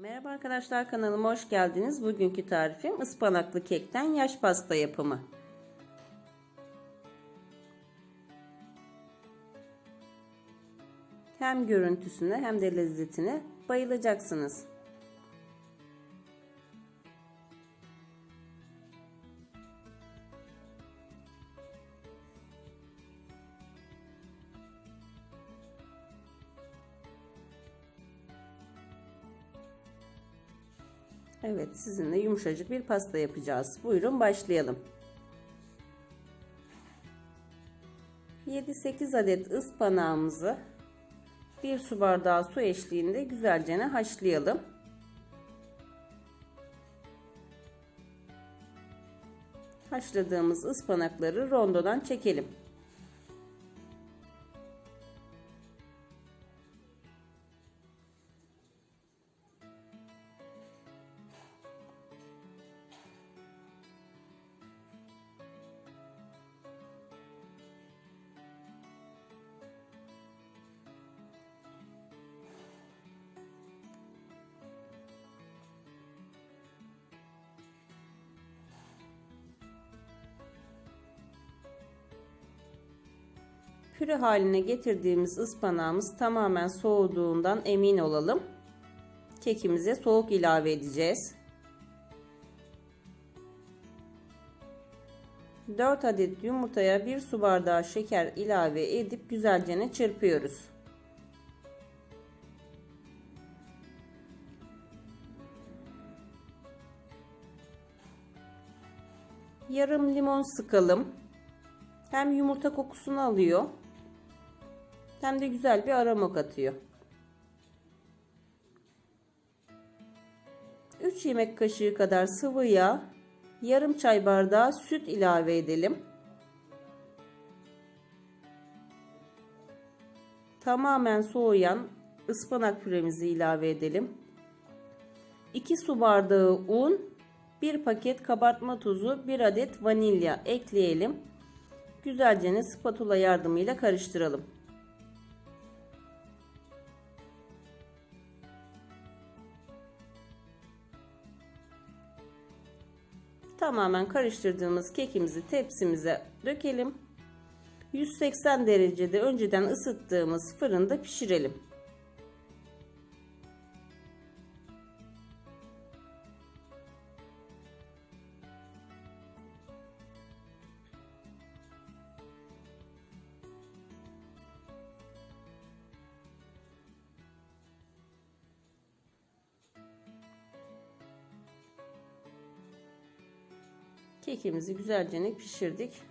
Merhaba arkadaşlar kanalıma hoş geldiniz. Bugünkü tarifim ıspanaklı kekten yaş pasta yapımı. Hem görüntüsüne hem de lezzetine bayılacaksınız. Evet sizinle yumuşacık bir pasta yapacağız. Buyurun başlayalım. 7-8 adet ıspanağımızı bir su bardağı su eşliğinde güzelce haşlayalım. Haşladığımız ıspanakları rondodan çekelim. Püre haline getirdiğimiz ıspanağımız tamamen soğuduğundan emin olalım. Kekimize soğuk ilave edeceğiz. 4 adet yumurtaya 1 su bardağı şeker ilave edip güzelce çırpıyoruz. Yarım limon sıkalım. Hem yumurta kokusunu alıyor hem de güzel bir aroma katıyor. 3 yemek kaşığı kadar sıvı yağ, yarım çay bardağı süt ilave edelim. Tamamen soğuyan ıspanak püremizi ilave edelim. 2 su bardağı un, 1 paket kabartma tozu, 1 adet vanilya ekleyelim. Güzelce spatula yardımıyla karıştıralım. Tamamen karıştırdığımız kekimizi tepsimize dökelim. 180 derecede önceden ısıttığımız fırında pişirelim. Kekimizi güzelce pişirdik.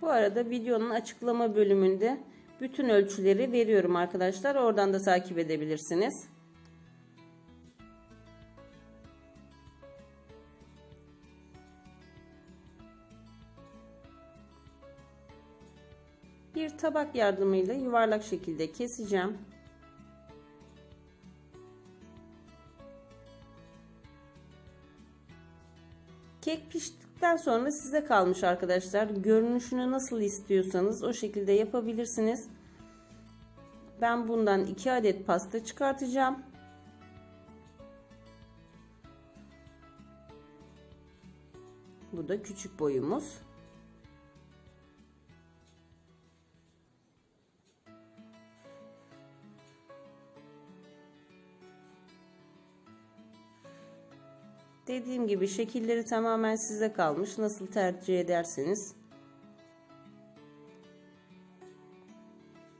Bu arada videonun açıklama bölümünde bütün ölçüleri veriyorum arkadaşlar. Oradan da takip edebilirsiniz. Bir tabak yardımıyla yuvarlak şekilde keseceğim. Kek piştikten sonra size kalmış arkadaşlar. Görünüşünü nasıl istiyorsanız o şekilde yapabilirsiniz. Ben bundan 2 adet pasta çıkartacağım. Bu da küçük boyumuz. Dediğim gibi şekilleri tamamen size kalmış. Nasıl tercih ederseniz.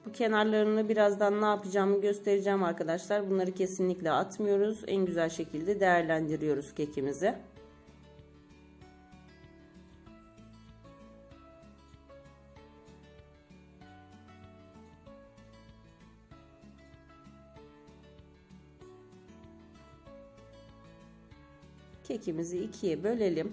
Bu kenarlarını birazdan ne yapacağımı göstereceğim arkadaşlar. Bunları kesinlikle atmıyoruz. En güzel şekilde değerlendiriyoruz kekimizi. Kekimizi ikiye bölelim.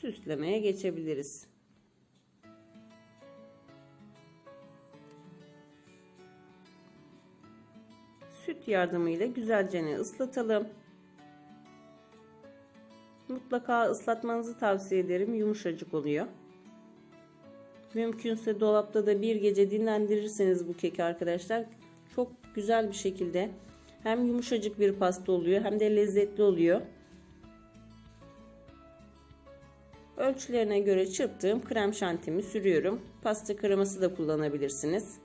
Süslemeye geçebiliriz. Yardımıyla güzelce ıslatalım. Mutlaka ıslatmanızı tavsiye ederim. Yumuşacık oluyor. Mümkünse dolapta da bir gece dinlendirirseniz bu keki arkadaşlar çok güzel bir şekilde hem yumuşacık bir pasta oluyor hem de lezzetli oluyor. Ölçülerine göre çırptığım krem şantimi sürüyorum. Pasta kreması da kullanabilirsiniz.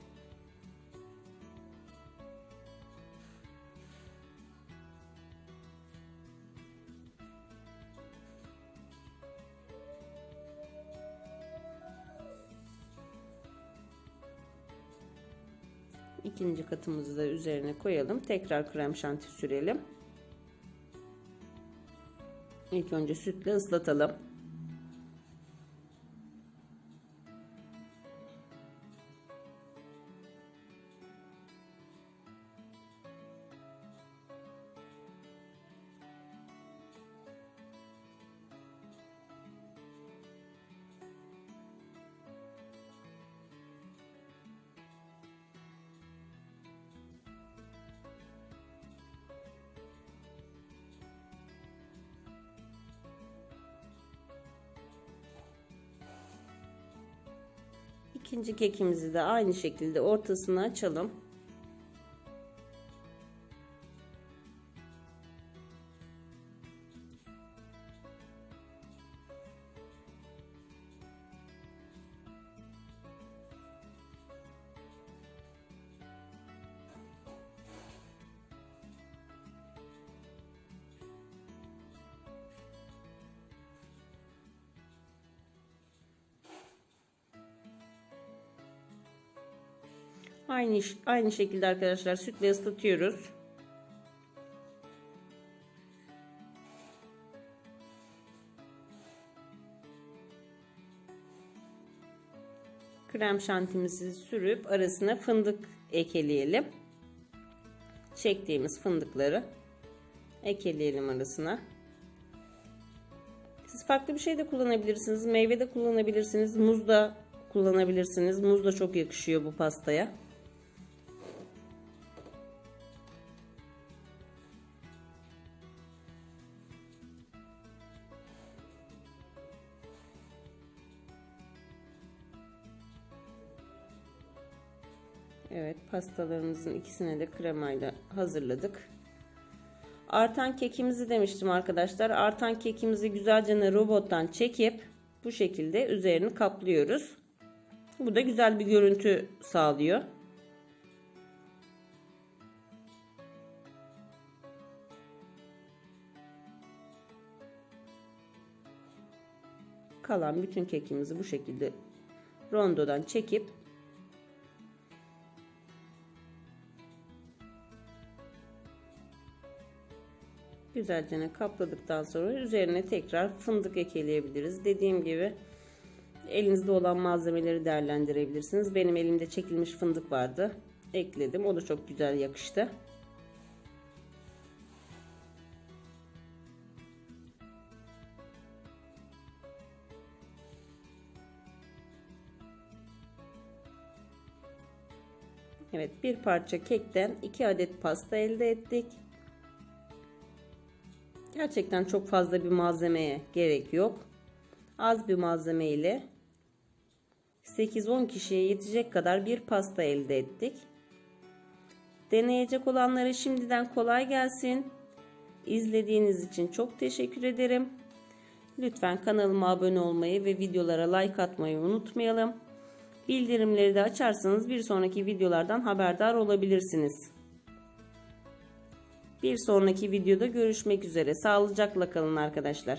İkinci katımızı da üzerine koyalım. Tekrar krem şanti sürelim. İlk önce sütle ıslatalım. İkinci kekimizi de aynı şekilde ortasını açalım. Aynı aynı şekilde arkadaşlar sütle ıslatıyoruz. Krem şantimizi sürüp arasına fındık ekleyelim. Çektiğimiz fındıkları ekleyelim arasına. Siz farklı bir şey de kullanabilirsiniz. Meyve de kullanabilirsiniz. Muz da kullanabilirsiniz. Muz da çok yakışıyor bu pastaya. Evet pastalarımızın ikisine de kremayla hazırladık. Artan kekimizi demiştim arkadaşlar. Artan kekimizi güzelce robottan çekip bu şekilde üzerini kaplıyoruz. Bu da güzel bir görüntü sağlıyor. Kalan bütün kekimizi bu şekilde rondodan çekip güzelce kapladıktan sonra üzerine tekrar fındık ekleyebiliriz. Dediğim gibi elinizde olan malzemeleri değerlendirebilirsiniz. Benim elimde çekilmiş fındık vardı. Ekledim. O da çok güzel yakıştı. Evet bir parça kekten 2 adet pasta elde ettik. Gerçekten çok fazla bir malzemeye gerek yok. Az bir malzeme ile 8-10 kişiye yetecek kadar bir pasta elde ettik. Deneyecek olanlara şimdiden kolay gelsin. İzlediğiniz için çok teşekkür ederim. Lütfen kanalıma abone olmayı ve videolara like atmayı unutmayalım. Bildirimleri de açarsanız bir sonraki videolardan haberdar olabilirsiniz. Bir sonraki videoda görüşmek üzere. Sağlıcakla kalın arkadaşlar.